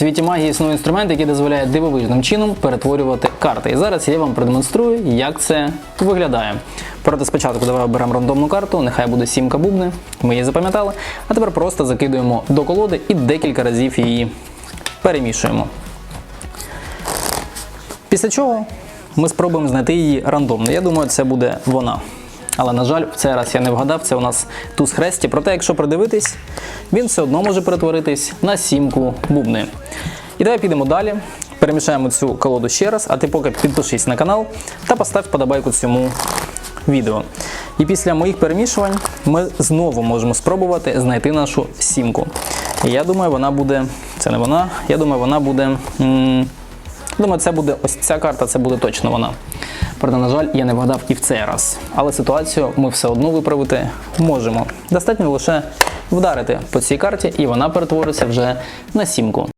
світі магії існує інструмент, який дозволяє дивовижним чином перетворювати карти. І зараз я вам продемонструю, як це виглядає. Проте спочатку давай оберемо рандомну карту, нехай буде сімка бубни. Ми її запам'ятали. А тепер просто закидуємо до колоди і декілька разів її перемішуємо. Після чого ми спробуємо знайти її рандомно. Я думаю, це буде вона. Але, на жаль, в цей раз я не вгадав, це у нас туз хресті. Проте, якщо придивитись, він все одно може перетворитись на сімку бубни. І давай підемо далі. Перемішаємо цю колоду ще раз, а ти поки підпишись на канал та постав подобайку цьому відео. І після моїх перемішувань ми знову можемо спробувати знайти нашу сімку. І я думаю, вона буде. Це не вона. Я думаю, вона буде. м, Думаю, це буде ось ця карта, це буде точно вона. Проте, на жаль, я не вгадав і в цей раз. Але ситуацію ми все одно виправити можемо. Достатньо лише вдарити по цій карті, і вона перетвориться вже на сімку.